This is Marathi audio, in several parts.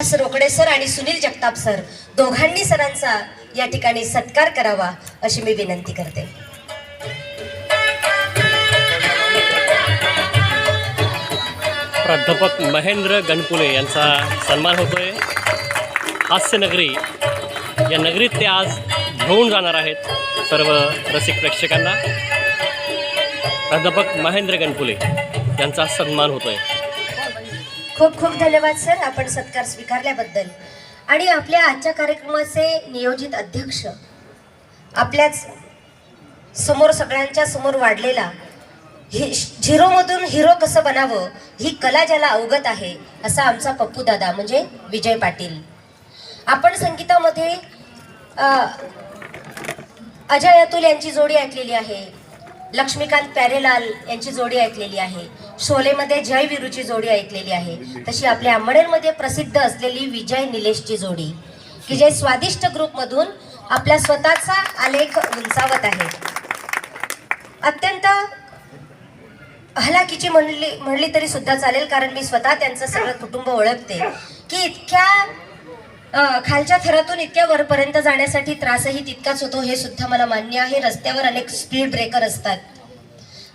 रोकडे सर आणि सुनील जगताप सर दोघांनी सरांचा या ठिकाणी सत्कार करावा अशी मी विनंती करते. प्राध्यापक महेंद्र गणपुले यांचा सन्मान होतोय. हास्यनगरी या नगरीत ते आज घेऊन जाणार आहेत सर्व रसिक प्रेक्षकांना. प्राध्यापक महेंद्र गणपुले यांचा सन्मान होतोय. खूप खूप धन्यवाद सर. आपण सत्कार स्वीकारल्याबद्दल. आणि आपल्या आजच्या कार्यक्रमाचे नियोजित अध्यक्ष आपल्याच समोर सगळ्यांच्या समोर वाढलेला हि झिरोमधून हिरो कसं बनावं ही कला ज्याला अवगत आहे असा आमचा पप्पू दादा म्हणजे विजय पाटील. आपण संगीतामध्ये अजय अतुल यांची जोडी ऐकलेली आहे. लक्ष्मीकांत प्यारेलाल यांची जोडी ऐकलेली आहे. शोलेमध्ये जय विरूची जोडी ऐकलेली आहे. तशी आपल्या अंबडेरमध्ये प्रसिद्ध असलेली विजय निलेशची जोडी. की जे स्वादिष्ट ग्रुपमधून आपला स्वतःचा आलेख उंचावत आहे. अत्यंत हलाखीची म्हणली म्हणली तरी सुद्धा चालेल कारण मी स्वतः त्यांचं सगळं कुटुंब ओळखते. की इतक्या खालच्या थरातून इतक्या वरपर्यंत जाण्यासाठी त्रासही तितकाच होतो हे सुद्धा मला मान्य आहे. रस्त्यावर अनेक स्पीड ब्रेकर असतात.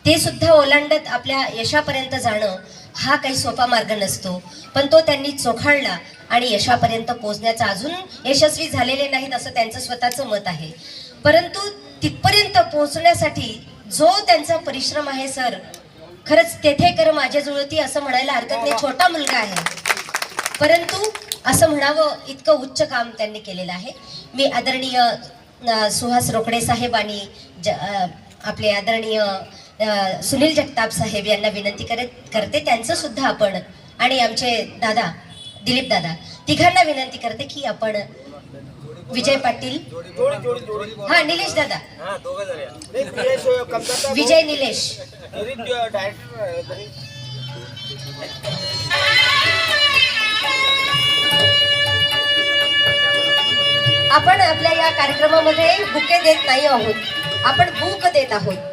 ते सुद्धा ओलांडत आपल्या यशापर्यंत जाणं हा काही सोपा मार्ग नसतो. पण तो त्यांनी चोखाळला आणि यशापर्यंत पोहोचण्याचा अजून यशस्वी झालेले नाहीत असं त्यांचं स्वतःचं मत आहे. परंतु तिथपर्यंत पोहोचण्यासाठी जो त्यांचा परिश्रम आहे सर खरंच तेथे कर माझ्या जुळती असं म्हणायला हरकत नाही. छोटा मुलगा आहे. परंतु असं म्हणावं इतकं उच्च काम त्यांनी केलेलं आहे. मी आदरणीय सुहास रोकडे साहेब आणि ज आपले आदरणीय सुनील जगताप साहेब यांना विनंती करत करते. त्यांचं सुद्धा आपण आणि आमचे दादा दिलीप दादा तिघांना विनंती करते की आपण विजय पाटील हा निलेश दादा. विजय निलेश. आपण आपल्या या कार्यक्रमामध्ये बुके देत नाही आहोत. आपण बुक देत आहोत.